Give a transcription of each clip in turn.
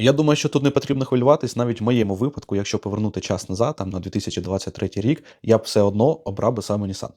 Я думаю, що тут не потрібно хвилюватись навіть в моєму випадку, якщо повернути час назад, там на 2023 рік, я б все одно обрав би саме Nissan.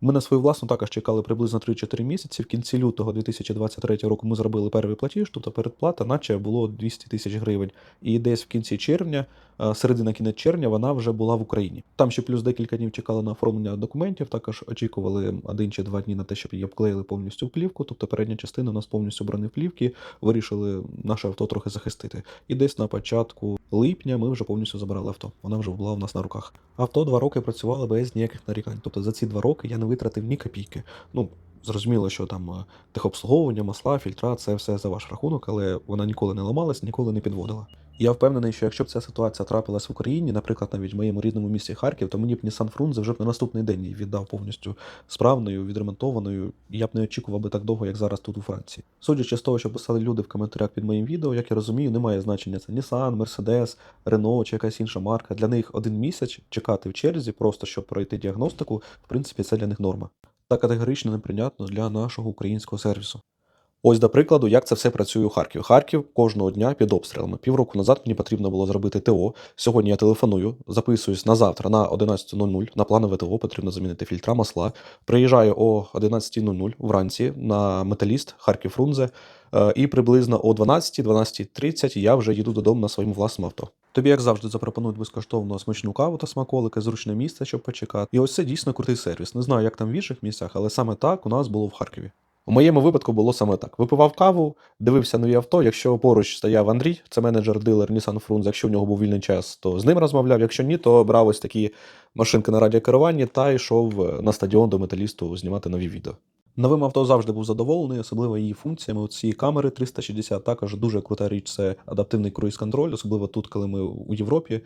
Ми на свою власну також чекали приблизно 3-4 місяці. В кінці лютого 2023 року ми зробили перший платіж, тобто передплата, наче було 200 тисяч гривень. І десь в кінці червня, е, середина кінець червня, вона вже була в Україні. Там ще плюс декілька днів чекали на оформлення документів. Також очікували один чи два дні на те, щоб її обклеїли повністю плівку. Тобто передня частина у нас повністю брони плівки. Вирішили наше авто трохи захистити. І десь на початку липня ми вже повністю забирали авто. Вона вже була у нас на руках. Авто два роки працювало без ніяких нарікань. Тобто за ці два роки я не витратив ні копійки. Ну, зрозуміло, що там е, техобслуговування, масла, фільтра це все за ваш рахунок, але вона ніколи не ламалась, ніколи не підводила. Я впевнений, що якщо б ця ситуація трапилась в Україні, наприклад, навіть в моєму рідному місті Харків, то мені б Nissan Фрунзе вже б на наступний день її віддав повністю справною, відремонтованою, я б не очікував би так довго, як зараз тут у Франції. Судячи з того, що писали люди в коментарях під моїм відео, як я розумію, немає значення це Nissan, Mercedes, Renault чи якась інша марка. Для них один місяць чекати в черзі, просто щоб пройти діагностику, в принципі, це для них норма. Та категорично неприйнятно для нашого українського сервісу. Ось, до прикладу, як це все працює у Харкові. Харків кожного дня під обстрілами. Півроку назад мені потрібно було зробити ТО. Сьогодні я телефоную, записуюсь на завтра на 11.00 на планове ТО, потрібно замінити фільтра, масла. Приїжджаю о 11.00 вранці на металіст Харків Фрунзе, е, і приблизно о 12-12.30 я вже їду додому на своєму власному авто. Тобі, як завжди, запропонують безкоштовно смачну каву та смаколики, зручне місце, щоб почекати. І ось це дійсно крутий сервіс. Не знаю, як там в інших місцях, але саме так у нас було в Харкові. У моєму випадку було саме так: випивав каву, дивився нові авто. Якщо поруч стояв Андрій, це менеджер-дилер Nissan Frunze, Якщо в нього був вільний час, то з ним розмовляв. Якщо ні, то брав ось такі машинки на радіокеруванні та йшов е, на стадіон до металісту знімати нові відео. Новим авто завжди був задоволений, особливо її функціями. Оці камери 360 також дуже крута річ. Це адаптивний круїз-контроль, особливо тут, коли ми у Європі,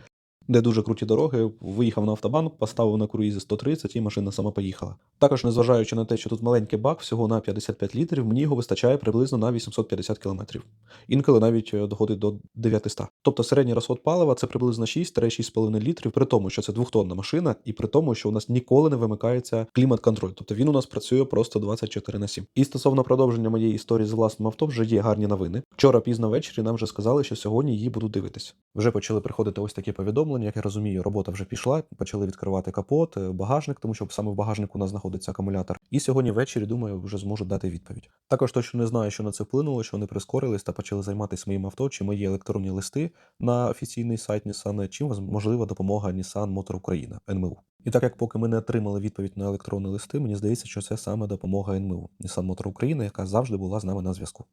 де дуже круті дороги. Виїхав на автобан, поставив на круїзі 130 і машина сама поїхала. Також, незважаючи на те, що тут маленький бак, всього на 55 літрів, мені його вистачає приблизно на 850 кілометрів. Інколи навіть е, доходить до 900. Тобто середній розход палива це приблизно 6-6,5 літрів, при тому, що це двохтонна машина, і при тому, що у нас ніколи не вимикається клімат-контроль. Тобто він у нас працює просто 24 на 7. І стосовно продовження моєї історії з власним авто, вже є гарні новини. Вчора пізно ввечері нам вже сказали, що сьогодні її будуть дивитись. Вже почали приходити ось такі повідомлення. Як я розумію, робота вже пішла. Почали відкривати капот, е, багажник, тому що саме в багажнику у нас знаходиться акумулятор. І сьогодні ввечері, думаю, вже зможуть дати відповідь. Також точно не знаю, що на це вплинуло, що вони прискорились та почали займатися моїм авто, чи мої електронні листи на офіційний сайт Nissan, чим можлива допомога Nissan Motor Україна НМУ. І так як поки ми не отримали відповідь на електронні листи, мені здається, що це саме допомога НМУ Nissan Motor Україна, яка завжди була з нами на зв'язку.